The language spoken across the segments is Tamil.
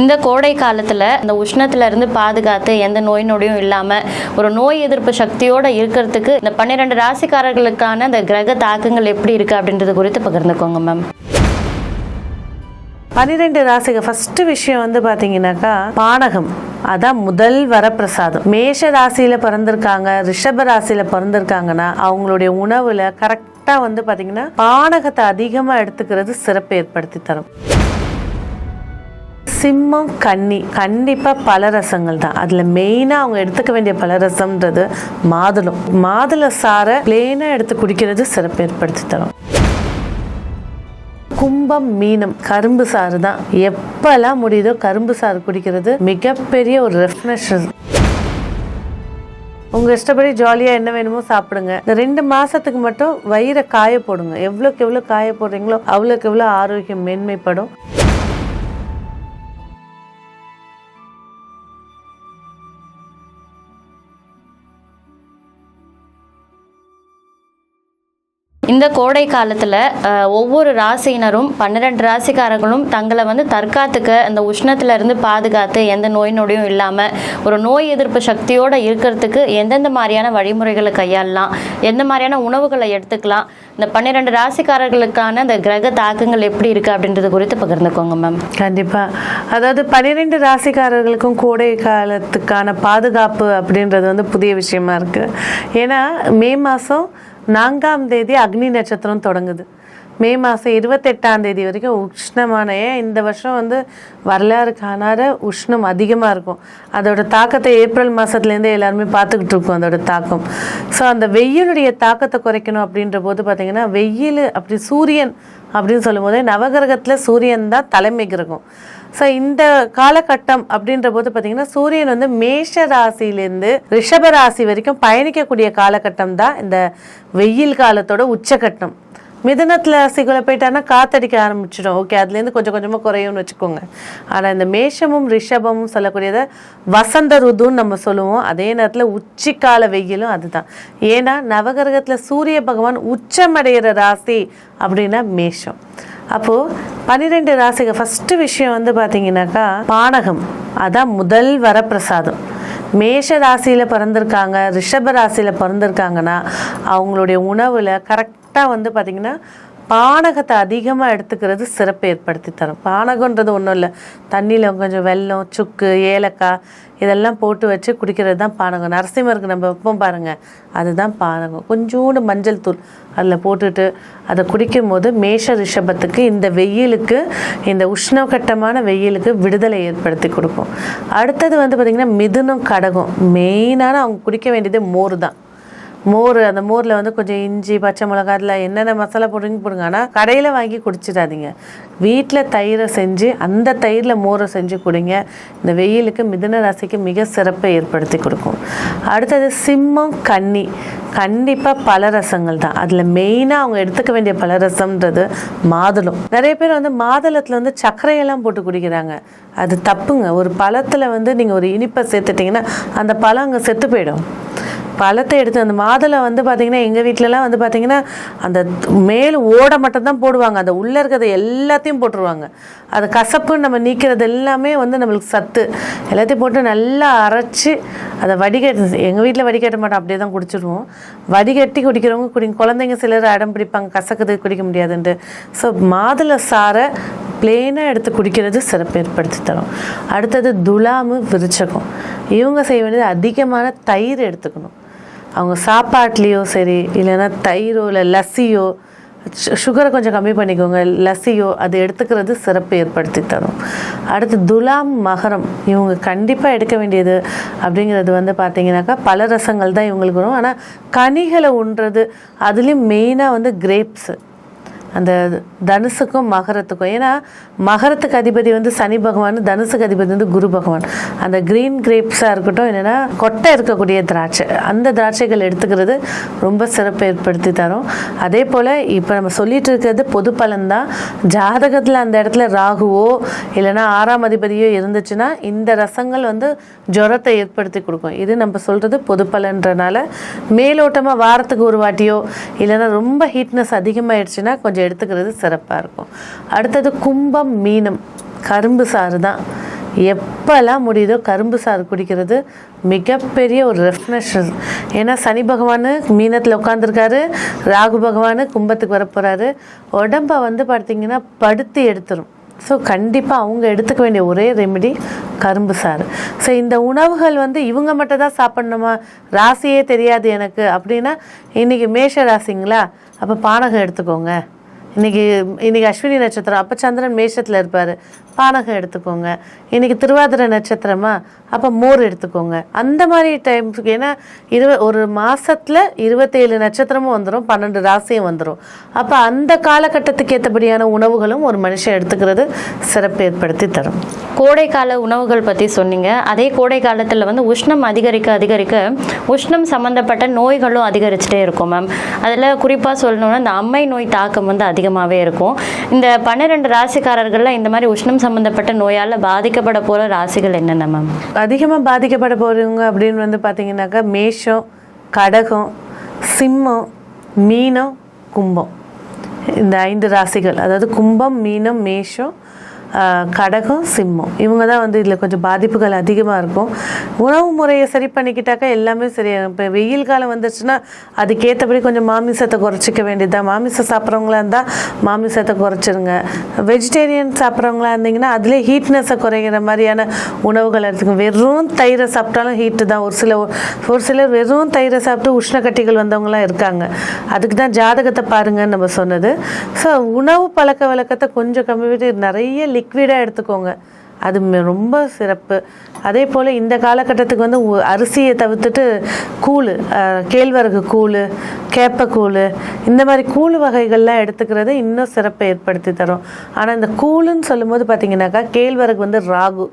இந்த கோடை காலத்தில் இந்த உஷ்ணத்துல இருந்து பாதுகாத்து எந்த நோய் நொடியும் இல்லாமல் ஒரு நோய் எதிர்ப்பு சக்தியோட இருக்கிறதுக்கு இந்த பன்னிரெண்டு ராசிக்காரர்களுக்கான இந்த கிரக தாக்கங்கள் எப்படி இருக்கு அப்படின்றது குறித்து பகிர்ந்துக்கோங்க மேம் பன்னிரெண்டு ராசிக்கு ஃபர்ஸ்ட் விஷயம் வந்து பார்த்தீங்கன்னாக்கா பானகம். அதான் முதல் வரப்பிரசாதம். மேஷ ராசியில பிறந்திருக்காங்க ரிஷப ராசியில் பிறந்திருக்காங்கன்னா அவங்களுடைய உணவில் கரெக்டாக வந்து பார்த்தீங்கன்னா பானகத்தை அதிகமாக எடுத்துக்கிறது சிறப்பு ஏற்படுத்தி தரும். சிம்மம் கன்னி. கண்டிப்பாக பலரசங்கள் தான். அதில் மெயினாக அவங்க எடுத்துக்க வேண்டிய பலரசம்ன்றது மாதுளம். மாதுளை சாரை பிளெயினாக எடுத்து குடிக்கிறது சிறப்பு ஏற்படுத்தி தரும். கும்பம் மீனம் கரும்பு சாறு தான். எப்பெல்லாம் முடியுதோ கரும்பு சாறு குடிக்கிறது மிகப்பெரிய ஒரு ரெஃப்ரெஷர் உங்கள் இஷ்டப்படி ஜாலியாக என்ன வேணுமோ சாப்பிடுங்க. இந்த ரெண்டு மாதத்துக்கு மட்டும் வயிறை காய போடுங்க. எவ்வளோக்கு எவ்வளோ காய போடுறீங்களோ அவ்வளோக்கு எவ்வளோ ஆரோக்கியம் மேன்மைப்படும். இந்த கோடை காலத்தில் ஒவ்வொரு ராசியினரும் பன்னிரெண்டு ராசிக்காரர்களும் தங்களை வந்து தற்காத்துக்க அந்த உஷ்ணத்துல இருந்து பாதுகாத்து எந்த நோய் நொடியும் இல்லாமல் ஒரு நோய் எதிர்ப்பு சக்தியோட இருக்கிறதுக்கு எந்தெந்த மாதிரியான வழிமுறைகளை கையாளலாம் எந்த மாதிரியான உணவுகளை எடுத்துக்கலாம் இந்த பன்னிரெண்டு ராசிக்காரர்களுக்கான இந்த கிரக தாக்கங்கள் எப்படி இருக்கு அப்படின்றது குறித்து பகிர்ந்துக்கோங்க மேம் கண்டிப்பா. அதாவது பன்னிரெண்டு ராசிக்காரர்களுக்கும் கோடை காலத்துக்கான பாதுகாப்பு அப்படின்றது வந்து புதிய விஷயமா இருக்கு. ஏன்னா மே மாதம் நான்காம் தேதி அக்னி நட்சத்திரம் தொடங்குது. மே மாதம் இருபத்தெட்டாம் தேதி வரைக்கும் உஷ்ணமான ஏன் இந்த வருஷம் வந்து வரலாறு காணாத உஷ்ணம் அதிகமாக இருக்கும். அதோட தாக்கத்தை ஏப்ரல் மாதத்துலேருந்தே எல்லாருமே பார்த்துக்கிட்டு இருக்கோம் அதோட தாக்கம். ஸோ அந்த வெயிலுடைய தாக்கத்தை குறைக்கணும் அப்படின்ற போது பார்த்திங்கன்னா வெயில் அப்படி சூரியன் அப்படின்னு சொல்லும்போது நவகிரகத்தில் சூரியன் தான் தலைமை கிரகம். ஸோ இந்த காலகட்டம் அப்படின்ற போது பார்த்தீங்கன்னா சூரியன் வந்து மேஷ ராசியிலேருந்து ரிஷப ராசி வரைக்கும் பயணிக்கக்கூடிய காலகட்டம் தான் இந்த வெயில் காலத்தோட உச்சகட்டம். மிதுனத்தில் ராசிக்குள்ளே போயிட்டான்னா காத்தடிக்க ஆரம்பிச்சிடும். ஓகே அதுலேருந்து கொஞ்சம் கொஞ்சமாக குறையும்னு வச்சுக்கோங்க. ஆனால் இந்த மேஷமும் ரிஷபமும் சொல்லக்கூடியதை வசந்த ருதுன்னு நம்ம சொல்லுவோம். அதே நேரத்தில் உச்சிக்கால வெயிலும் அதுதான். ஏன்னா நவகிரகத்தில் சூரிய பகவான் உச்சமடைகிற ராசி அப்படின்னா மேஷம். அப்போது பன்னிரெண்டு ராசிகள் ஃபஸ்ட்டு விஷயம் வந்து பார்த்தீங்கன்னாக்கா பானகம். அதான் முதல் வரப்பிரசாதம். மேஷ ராசியில் பிறந்திருக்காங்க ரிஷப ராசியில் பிறந்திருக்காங்கன்னா அவங்களுடைய உணவில் கரெக்டாக வந்து பார்த்திங்கன்னா பானகத்தை அதிகமாக எடுத்துக்கிறது சிறப்பு ஏற்படுத்தி தரும். பானகன்றது ஒன்றும் இல்லை. தண்ணியில் கொஞ்சம் வெல்லம் சுக்கு ஏலக்காய் இதெல்லாம் போட்டு வச்சு குடிக்கிறது தான் பானகம். நரசிம்மருக்கு நம்ம வைப்போம் பாருங்கள் அதுதான் பானகம். கொஞ்சோண்டு மஞ்சள் தூள் அதில் போட்டுட்டு அதை குடிக்கும் போது மேஷ ரிஷபத்துக்கு இந்த வெயிலுக்கு இந்த உஷ்ணகட்டமான வெயிலுக்கு விடுதலை ஏற்படுத்தி கொடுக்கும். அடுத்தது வந்து பார்த்திங்கன்னா மிதுனம் கடகம். மெயினான அவங்க குடிக்க வேண்டியது மோர் தான் மோர் அந்த மோரில் வந்து கொஞ்சம் இஞ்சி பச்சை மிளகா அதில் என்னென்ன மசாலா போடுறீங்க போடுங்க. ஆனால் கடையில் வாங்கி குடிச்சிடாதீங்க. வீட்டில் தயிரை செஞ்சு அந்த தயிரில் மோரை செஞ்சு குடிங்க. இந்த வெயிலுக்கு மிதுன ராசிக்கு மிக சிறப்பை ஏற்படுத்தி கொடுக்கும். அடுத்தது சிம்மம் கன்னி. கண்டிப்பாக பலரசங்கள் தான். அதில் மெயினாக அவங்க எடுத்துக்க வேண்டிய பலரசம்ன்றது மாதுளம். நிறைய பேர் வந்து மாதுளத்தில் வந்து சர்க்கரையெல்லாம் போட்டு குடிக்கிறாங்க. அது தப்புங்க. ஒரு பழத்தில் வந்து நீங்கள் ஒரு இனிப்பை சேர்த்துட்டிங்கன்னா அந்த பழம் அங்கே செத்து போயிடும். பழத்தை எடுத்து அந்த மாதுளை வந்து பார்த்தீங்கன்னா எங்கள் வீட்டிலலாம் வந்து பார்த்தீங்கன்னா அந்த மேல் ஓடை மட்டும் தான் போடுவாங்க. அந்த உள்ளே இருக்கிறத எல்லாத்தையும் போட்டுருவாங்க. அது கசப்புன்னு நம்ம நீக்கிறது எல்லாமே வந்து நம்மளுக்கு சத்து. எல்லாத்தையும் போட்டு நல்லா அரைச்சி அதை வடிகட்டு எங்கள் வீட்டில் வடிகட்ட மாட்டோம். அப்படியே தான் குடிச்சிடுவோம் வடிகட்டி குடிக்கிறவங்க குடி குழந்தைங்க சிலர் அடம் பிடிப்பாங்க. கசக்குது குடிக்க முடியாதுன்ட்டு. ஸோ மாதுளை சாரை பிளெயினாக எடுத்து குடிக்கிறது சிறப்பு ஏற்படுத்தி தரும். அடுத்தது துலாமு விரிச்சகம். இவங்க செய்ய வேண்டியது அதிகமான தயிர் எடுத்துக்கணும். அவங்க சாப்பாட்லேயோ சரி இல்லைன்னா தயிரோ இல்லை லஸ்ஸியோ சு- சுகரை கொஞ்சம் கம்மி பண்ணிக்கோங்க. லஸ்ஸியோ அது எடுத்துக்கிறது சிறப்பு ஏற்படுத்தி தரும். அடுத்து துலாம் மகரம். இவங்க கண்டிப்பாக எடுக்க வேண்டியது அப்படிங்கிறது வந்து பார்த்தீங்கன்னாக்கா பல ரசங்கள் தான் இவங்களுக்கு வரும். ஆனால் கனிகளை உண்றது அதுலேயும் மெயினாக வந்து கிரேப்ஸு அந்த தனுசுக்கும் மகரத்துக்கும். ஏன்னா மகரத்துக்கு அதிபதி வந்து சனி பகவான் தனுசுக்கு அதிபதி வந்து குரு பகவான். அந்த க்ரீன் கிரேப்ஸாக இருக்கட்டும் என்னென்னா கொட்டை இருக்கக்கூடிய திராட்சை. அந்த திராட்சைகள் எடுத்துக்கிறது ரொம்ப சிறப்பு ஏற்படுத்தி தரும். அதே போல் இப்போ நம்ம சொல்லிட்டு இருக்கிறது பொது பலன்தான். ஜாதகத்தில் அந்த இடத்துல ராகுவோ இல்லைன்னா ஆறாம் அதிபதியோ இருந்துச்சுன்னா இந்த ரசங்கள் வந்து ஜுரத்தை ஏற்படுத்தி கொடுக்கும். இது நம்ம சொல்கிறது பொது பலன்றனால. மேலோட்டமாக வாரத்துக்கு ஒரு வாட்டியோ இல்லைன்னா ரொம்ப ஹீட்னஸ் அதிகமாகிடுச்சுன்னா கொஞ்சம் எடுத்துக்கிறது சிறப்பாக இருக்கும். அடுத்தது கும்பம் மீனம். கரும்பு சாறு தான். எப்போல்லாம் முடியுதோ கரும்பு சாறு குடிக்கிறது மிகப்பெரிய ஒரு ரெஃப்ரெஷர் ஏன்னா சனி பகவான் மீனத்தில் உட்காந்துருக்காரு ராகு பகவான் கும்பத்துக்கு வரப்போகிறாரு உடம்ப வந்து பார்த்திங்கன்னா படுத்தி எடுத்துரும். ஸோ கண்டிப்பாக அவங்க எடுத்துக்க வேண்டிய ஒரே ரெமெடி கரும்பு சாறு. ஸோ இந்த உணவுகள் வந்து இவங்க மட்டும் தான் சாப்பிட்ணுமா? ராசியே தெரியாது எனக்கு. அப்படின்னா இன்றைக்கி மேஷ ராசிங்களா? அப்போ பானகம் எடுத்துக்கோங்க. இன்னைக்கு இன்னைக்கு அஸ்வினி நட்சத்திரம் அப்போ சந்திரன் மேஷத்தில் இருப்பார். பானகம் எடுத்துக்கோங்க. இன்னைக்கு திருவாதிரை நட்சத்திரமா அப்போ மோர் எடுத்துக்கோங்க. அந்த மாதிரி டைம்ஸுக்கு ஏன்னா இருவ ஒரு மாதத்தில் இருபத்தேழு நட்சத்திரமும் வந்துடும் பன்னெண்டு ராசியும் வந்துடும் அப்போ அந்த காலகட்டத்துக்கு ஏற்றபடியான உணவுகளும் ஒரு மனுஷன் எடுத்துக்கிறது சிறப்பு ஏற்படுத்தி தரும். கோடைக்கால உணவுகள் பற்றி சொன்னீங்க. அதே கோடை காலத்தில் வந்து உஷ்ணம் அதிகரிக்க அதிகரிக்க உஷ்ணம் சம்மந்தப்பட்ட நோய்களும் அதிகரிச்சுட்டே இருக்கும் மேம். அதில் குறிப்பாக சொல்லணும்னா இந்த அம்மை நோய் தாக்கம் வந்து அதிகமாகவே இருக்கும். இந்த பன்னிரெண்டு ராசிக்காரர்களில் இந்த மாதிரி உஷ்ணம் சம்மந்தப்பட்ட நோயால் பாதிக்கப்பட போகிற ராசிகள் என்னென்ன மேம் அதிகமாக பாதிக்கப்பட போகிறவங்க அப்படின்னு வந்து பார்த்தீங்கன்னாக்கா மேஷம் கடகம் சிம்மம் மீனம் கும்பம். இந்த ஐந்து ராசிகள். அதாவது கும்பம் மீனம் மேஷம் கடகம் சிம்மம். இவங்க தான் வந்து இதில் கொஞ்சம் பாதிப்புகள் அதிகமாக இருக்கும். உணவு முறையை சரி பண்ணிக்கிட்டாக்கா எல்லாமே சரியாகும் இப்போ வெயில் காலம் வந்துச்சுன்னா அதுக்கேற்றபடி கொஞ்சம் மாமிசத்தை குறைச்சிக்க வேண்டியதுதான். மாமிசம் சாப்பிட்றவங்களா இருந்தால் மாமிசத்தை குறைச்சிருங்க. வெஜிடேரியன் சாப்பிட்றவங்களா இருந்தீங்கன்னா அதிலே ஹீட்னஸை குறைகிற மாதிரியான உணவுகள் எடுத்துக்கோங்க. வெறும் தயிரை சாப்பிட்டாலும் ஹீட்டு தான். ஒரு சில ஒரு சிலர் வெறும் தயிரை சாப்பிட்டு உஷ்ணக்கட்டிகள் வந்தவங்களாம் இருக்காங்க. அதுக்கு தான் ஜாதகத்தை பாருங்கன்னு நம்ம சொன்னது. ஸோ உணவு பழக்க வழக்கத்தை கொஞ்சம் கம்மி நிறைய லிக்விடாக எடுத்துக்கோங்க. அது ரொம்ப சிறப்பு. அதே போல் இந்த காலகட்டத்துக்கு வந்து உ- அரிசியை தவிர்த்துட்டு கூழ் கேழ்வரகு கூழ் கேப்பக்கூழ் இந்த மாதிரி கூழ் வகைகள்லாம் எடுத்துக்கிறது இன்னும் சிறப்பை ஏற்படுத்தி தரும். ஆனால் இந்த கூழுன்னு சொல்லும்போது பார்த்தீங்கன்னாக்கா கேழ்வரகு வந்து ராகு.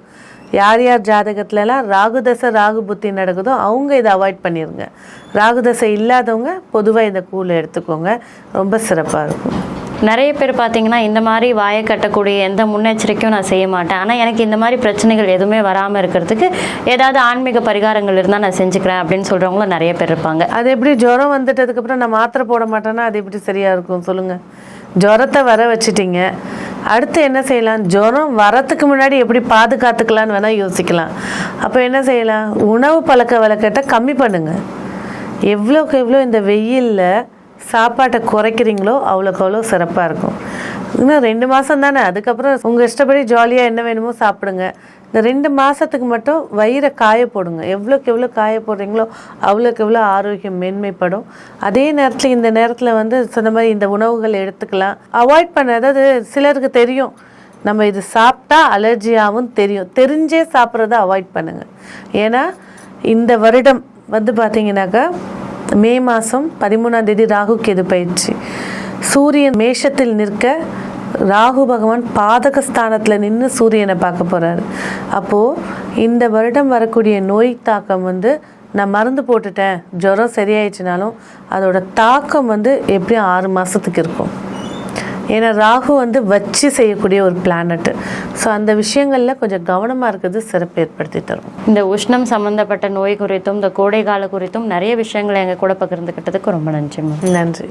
யார் யார் ஜாதகத்துலலாம் ராகு தசை ராகு புத்தி நடக்குதோ அவங்க இதை அவாய்ட் பண்ணிடுங்க ராகு தசை இல்லாதவங்க பொதுவாக இந்த கூழை எடுத்துக்கோங்க. ரொம்ப சிறப்பாக இருக்கும். நிறைய பேர் பார்த்தீங்கன்னா இந்த மாதிரி வாயை கட்டக்கூடிய எந்த முன்னெச்சரிக்கையும் நான் செய்ய மாட்டேன். ஆனால் எனக்கு இந்த மாதிரி பிரச்சனைகள் எதுவுமே வராமல் இருக்கிறதுக்கு ஏதாவது ஆன்மீக பரிகாரங்கள் இருந்தால் நான் செஞ்சுக்கிறேன் அப்படின்னு சொல்கிறவங்களும் நிறைய பேர் இருப்பாங்க. அது எப்படி ஜுரம் வந்துட்டதுக்கப்புறம் நான் மாத்திரை போட மாட்டேன்னா அது எப்படி சரியாக இருக்கும் சொல்லுங்கள் ஜுரத்தை வர வச்சுட்டிங்க. அடுத்து என்ன செய்யலாம்? ஜுரம் வரத்துக்கு முன்னாடி எப்படி பாதுகாத்துக்கலாம்னு வேணால் யோசிக்கலாம். அப்போ என்ன செய்யலாம்? உணவு பழக்க வழக்கத்தை கம்மி பண்ணுங்கள் எவ்வளோக்கு எவ்வளோ இந்த வெயிலில் சாப்பாட்டை குறைக்கிறீங்களோ அவ்வளோக்கு அவ்வளோ சிறப்பாக இருக்கும். இன்னும் ரெண்டு மாதம் தானே அதுக்கப்புறம் உங்கள் இஷ்டப்படி ஜாலியாக என்ன வேணுமோ சாப்பிடுங்க. இந்த ரெண்டு மாதத்துக்கு மட்டும் வயிறை காய போடுங்க. எவ்வளோக்கு எவ்வளோ காய போடுறீங்களோ அவ்வளோக்கு எவ்வளோ ஆரோக்கியம் மேன்மைப்படும். அதே நேரத்தில் இந்த நேரத்தில் வந்து சொன்ன மாதிரி இந்த உணவுகள் எடுத்துக்கலாம். அவாய்ட் பண்ண அதாவது சிலருக்கு தெரியும். நம்ம இது சாப்பிட்டா அலர்ஜியாகவும் தெரியும். தெரிஞ்சே சாப்பிட்றத அவாய்ட் பண்ணுங்கள் ஏன்னா இந்த வருடம் வந்து பார்த்தீங்கன்னாக்கா மே மாதம் பதிமூணாம் தேதி ராகு கேது பயிற்சி. சூரியன் மேஷத்தில் நிற்க ராகு பகவான் பாதக ஸ்தானத்தில் நின்று சூரியனை பார்க்க போகிறாரு அப்போது இந்த வருடம் வரக்கூடிய நோய் தாக்கம் வந்து நான் மருந்து போட்டுட்டேன். ஜுரம் சரியாயிடுச்சுனாலும் அதோட தாக்கம் வந்து எப்படியும் ஆறு மாதத்துக்கு இருக்கும். ஏன்னா ராகு வந்து வச்சு செய்யக்கூடிய ஒரு பிளானட்டு ஸோ அந்த விஷயங்களில் கொஞ்சம் கவனமாக இருக்கிறது சிறப்பு ஏற்படுத்தி தரும். இந்த உஷ்ணம் சம்மந்தப்பட்ட நோய் குறித்தும் இந்த கோடை கால குறித்தும் நிறைய விஷயங்களை எங்கள் கூட பகிர்ந்துக்கிட்டதுக்கு ரொம்ப நன்றி நன்றி.